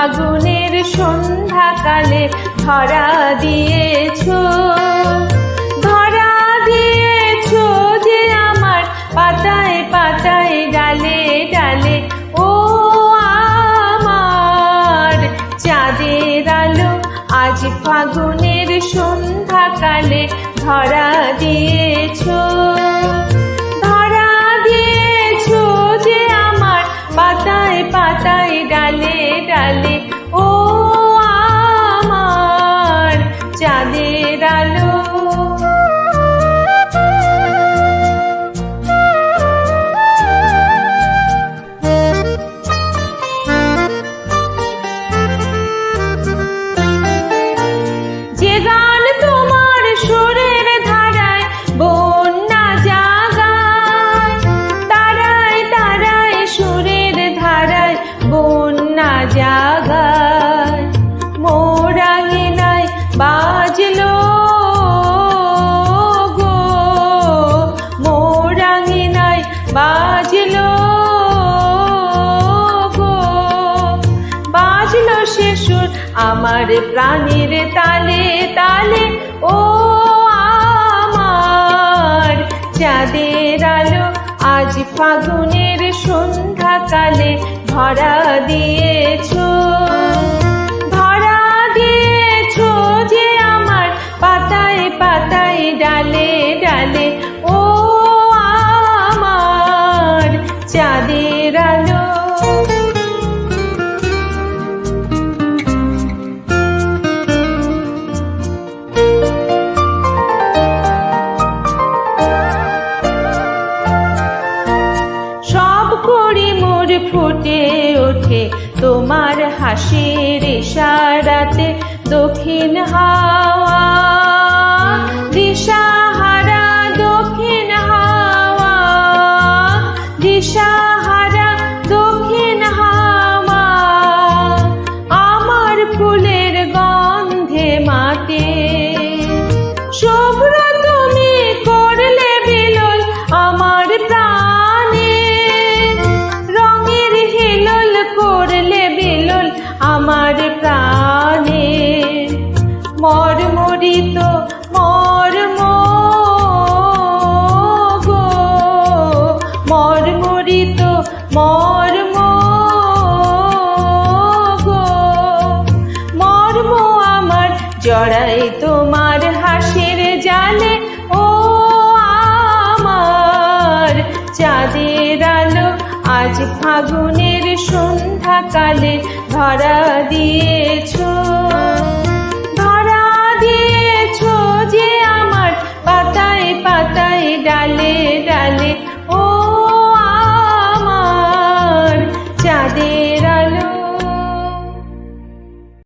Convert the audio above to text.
ফাগুনের সন্ধ্যাকালে ধরা দিয়েছ। ধরা দিয়েছ যে আমার পাতায় পাতায় ডালে ডালে, ও আমার চাঁদের আলো আজ ফাগুনের সন্ধ্যাকালে ধরা দিয়েছ। ডালে ও আমার চাঁদের আলো। যে বাজলো সে সুর আমার প্রাণের তালে তালে। ও আমার চাঁদের আলো, আজ ফাগুনের সন্ধ্যাকালে ধরা দিয়েছ। ধরা দিয়েছ যে আমার পাতায় পাতায় ডালে ডালে। ও আমার চাঁদের আলো। ফুটে ওঠে তোমার হাসির ইশারাতে দক্ষিণ হাওয়া দিশাহারা জড়াই তোমার হাসির জালে ও আমার চাঁদের আলো আজ ফাগুনের সন্ধ্যাকালে ধরা দিয়েছ।